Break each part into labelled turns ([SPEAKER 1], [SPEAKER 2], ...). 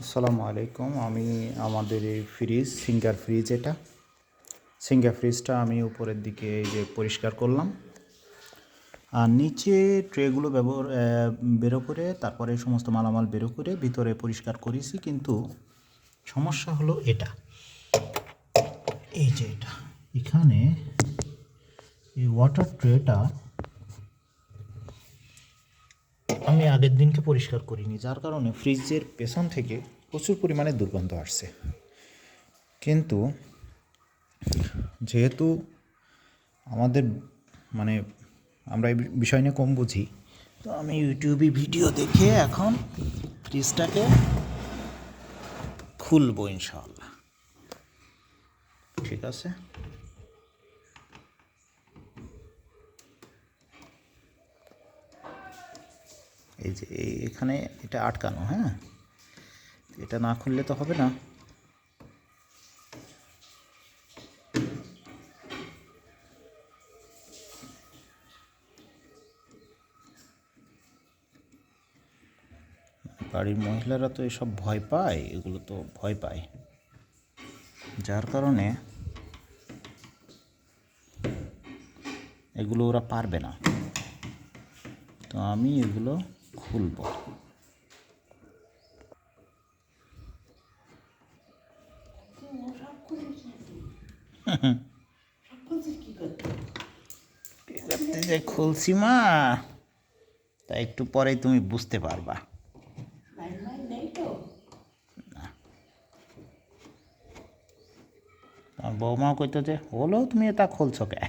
[SPEAKER 1] আসসালামু আলাইকুম। আমি আমাদের এই ফ্রিজ, সিঙ্গার ফ্রিজ এটা। সিঙ্গার ফ্রিজটা আমি উপরের দিকে এই যে পরিষ্কার করলাম। আর নিচে ট্রেগুলো ব্যবহার বেরো করে, তারপরে সমস্ত মালামাল বেরো করে ভিতরে পরিষ্কার করেছি, কিন্তু সমস্যা হলো এটা। এই যে এটা। এখানে এই ওয়াটার ট্রেটা আগের দিনকে পরিষ্কার করিনি, যার কারণে ফ্রিজের পেছন থেকে প্রচুর পরিমাণে দুর্গন্ধ আসছে। কিন্তু যেহেতু আমাদের মানে আমরা এই বিষয় নিয়ে কম বুঝি, তো আমি ইউটিউবে ভিডিও দেখে এখন ফ্রিজটাকে খুলবো ইনশাআল্লাহ। ঠিক আছে? এই যে এখানে এটা আটকানো হ্যাঁ? এটা না খুললে তো হবে না। বাড়ির মহিলারা তো এসব ভয় পায়, এগুলো তো ভয় পায়। যার কারণে এগুলো ওরা পারবে না। তো আমি এগুলো খুলবো। যে খুলছি মা, তা একটু পরেই তুমি বুঝতে পারবা। বৌমাও কইতো যে হলো তুমি এটা খুলছো কে?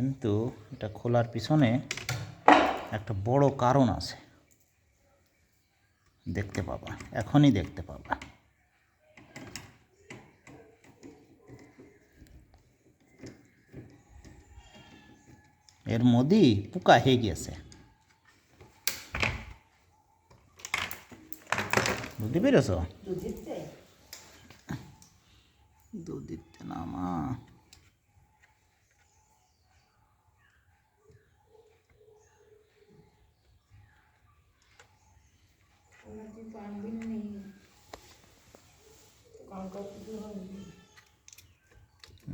[SPEAKER 1] কিন্তু এটা খোলার পিছনে একটা বড় কারণ আছে। দেখতে পাবা এখনই দেখতে পাবা। এর মধ্যেই পোকা হয়ে গিয়েছে। বুঝতে পেরেছ? দুধ দিতে? না মা।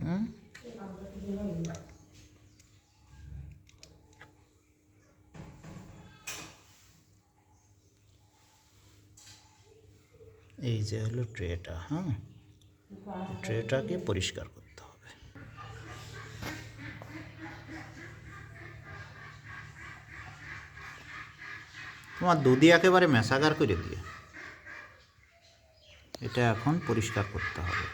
[SPEAKER 1] হুম? এই যে হলো ট্রেটা হ্যাঁ ট্রেটাকে পরিষ্কার করতে তোমার দুধি একেবারে মেশাগার করে দিয়ে। এটা এখন পরিষ্কার করতে হবে।